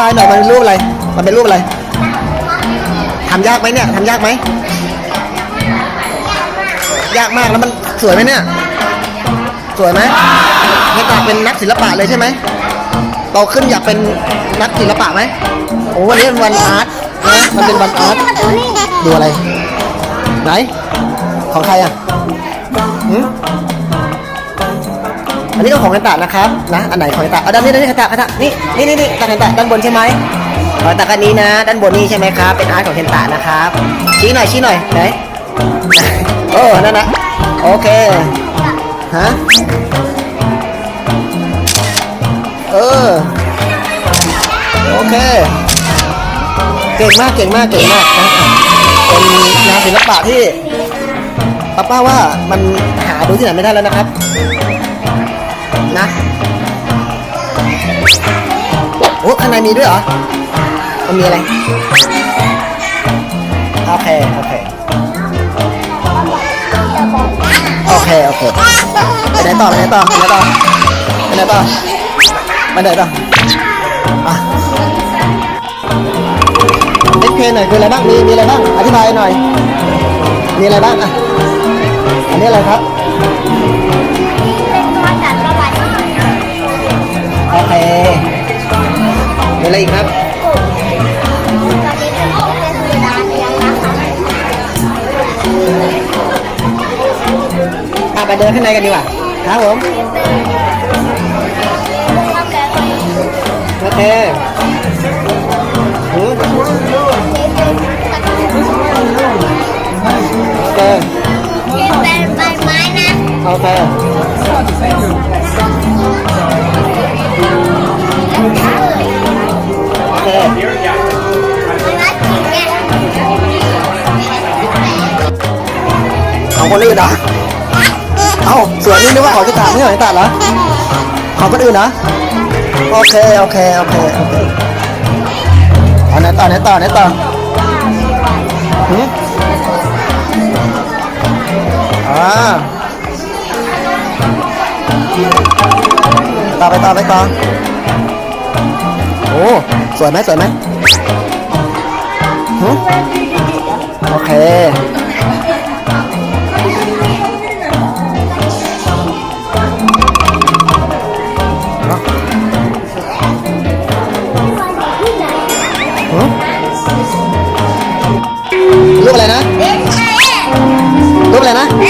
บายหน่อยมันเป็นรูปอะไร มันเป็นรูปอะไรทำยากไหมเนี่ยทำยากไหมยากมากแล้วมันสวยไหมเนี่ย สวยไหมให้ตาเป็นนักศิลปะเลยใช่ไหมโตขึ้นอยากเป็นนักศิลปะไหมโอ้วันนี้เป็นวันอาร์ตนะมันเป็นวันอาร์ตดูอะไร ไหน ของใครอะหืม อันนี้ก็ของกันตะนะครับนะอันไหนของกันตะเอาด้านนี้ด้านนี้กันตะกันตะนี่นี่นี่นี่ตากันตะด้านบนใช่ไหมของกันตะกันนี้นะ ด้านบนนี่ใช่ไหมครับเป็นอาร์ตของกันตะนะครับชี้หน่อยชี้หน่อยไหนโอ้นั่นนะโอเคฮะเออโอเค เก่งมากเก่งมากเก่งมากนะเป็นงานศิลปะที่ป้าป้าว่ามันหาดูที่ไหนไม่ได้แล้วนะครับ นะโอ้ข้างในมีด้วยเหรอ มันมีอะไร โอเค โอเค โอเค โอเคไปไหนต่อไปไหนต่อไปไหนต่อไปไหนต่อไปไหนต่ออะเอ็กเพหน่อยคืออะไรบ้าง มี มีอะไรบ้าง อธิบายหน่อย มีอะไรบ้างอะ อันนี้อะไรครับ เคมีอะไรอีกครับตอนนี้เป็นเป็นสุดาเรียงนะคะอะไปเดินข้างในกันดีกว่าครับผมโอเคหืมโอเคเป็นใบไม้นะโอเค ของคนอื่นเหรอเอ้าสวยนี่นึกว่าของที่ตาไม่ใช่ของที่ตาเหรอของคนอื่นเหรอโอเคโอเคโอเคโอเคเอาไหนต่อไหนต่อไหนต่อหืมอ่าต่อไปต่อไปต่อโอ้สวยไหมสวยไหมหืมโอเค รูปอะไรนะเป็นไงรูปอะไรนะเป็น